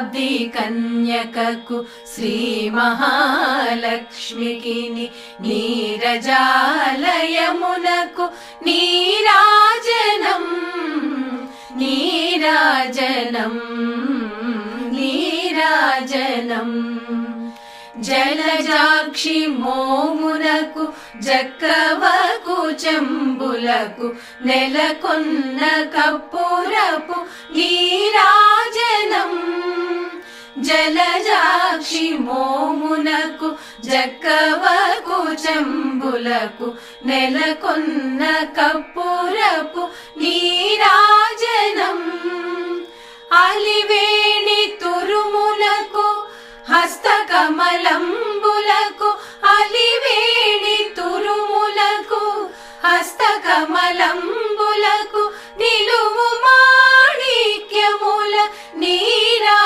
శతాబ్ది కన్యకకు శ్రీ మహాలక్ష్మికి నీరజాలయమునకు నీరాజనం నీరాజనం నీరాజనం. జలజాక్షి మోమునకు జక్రవకు చెంబులకు నెలకొన్న కప్పురపు నీ జలజాక్షి మోమునకు జక్కవకు చెంబులకు నెలకొన్న కప్పురపు నీరాజనం అలివేణి తురుమునకు హస్తకమలంబులకు అలివేణి తురుములకు హస్తకమలంబులకు నిలువు